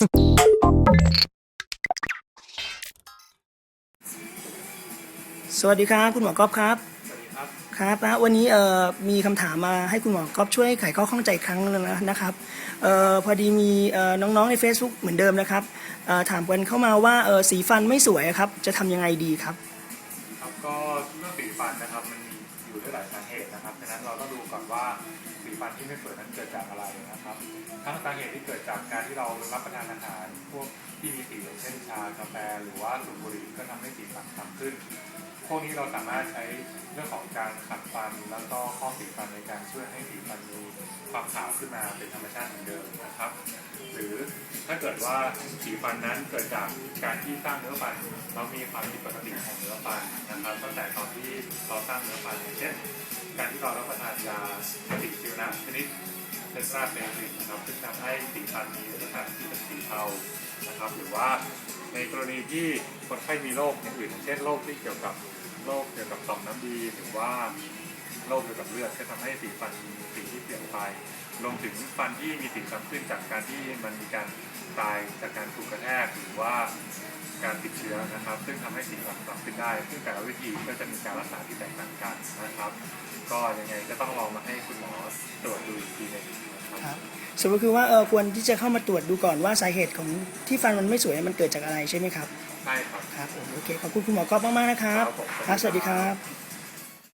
สวัสดีครับ คุณหมอกรอบครับ ครับนะวันนี้เอ่อมีคำถามมาให้คุณหมอกรอบช่วยไขข้อข้องใจครั้งหนึงนะนะครับเอ่อพอดีมีเอ่อน้องๆใน Facebook เหมือนเดิมนะครับเอ่อถามกันเข้ามาว่าเอ่อสีฟันไม่สวยครับ จะทำยังไงดีครับ ครับก็เรื่องสีฟันนะครับมันมีอยู่ด้หลายสาเหตุนะครับดังนั้นเราต้องดูก่อนว่าสีฟันที่ไม่สวยนั้นเกิดจากอะไร ทั้งสาเหตุที่เกิดจากการที่เรารับประทานอาหาร พวกที่มีสีอย่างเช่นชากาแฟหรือว่าสูบบุหรี่ก็ทำให้สีฟันดำขึ้น พวกนี้เราสามารถใช้เรื่องของการขัดฟันแล้วก็ข้อสีฟันในการช่วยให้สีฟันมีความขาวขึ้นมาเป็นธรรมชาติเหมือนเดิมนะครับ หรือถ้าเกิดว่าสีฟันนั้นเกิดจากการที่สร้างเนื้อฟัน เรามีความผิดปกติของเนื้อฟันนะครับตั้งแต่ตอนที่เราสร้างเนื้อฟันอย่างเช่น การที่เรารับประทานยาปฏิชีวนะชนิด ทสราเฟนิกนะครับซึ่งทำให้สีฟันมีลักษณะที่เป็นสีเทานะครับหรือว่าในกรณีที่คนไข้มีโรคอย่างอื่น เช่นโรคที่เกี่ยวกับโรคเกี่ยวกับต่อมน้ำดี หรือว่าโรคเกี่ยวกับเลือดก็ทำให้สีฟันมีสีที่เปลี่ยนไปรวมถึงฟันที่มีสีดำขึ้นจากการที่มันมีการตายจากการถูกกระแทกหรือว่า การติดเชื้อนะครับ ซึ่งทำให้สีฟันดำขึ้นได้ ซึ่งแต่ละวิธีก็จะมีการรักษาที่แตกต่างกันนะครับ ก็ยังไงก็ต้องลองมาให้คุณหมอตรวจดูอีกทีหนึงนะครับครับสรุปก็คือว่าเออควรที่จะเข้ามาตรวจดูก่อนว่าสาเหตุของที่ฟันมันไม่สวยมันเกิดจากอะไรใช่ไหมครับใช่ครับครับผมโอเคขอบคุณคุณหมอก๊อฟมากๆนะครับครับผมครับสวัสดีครับ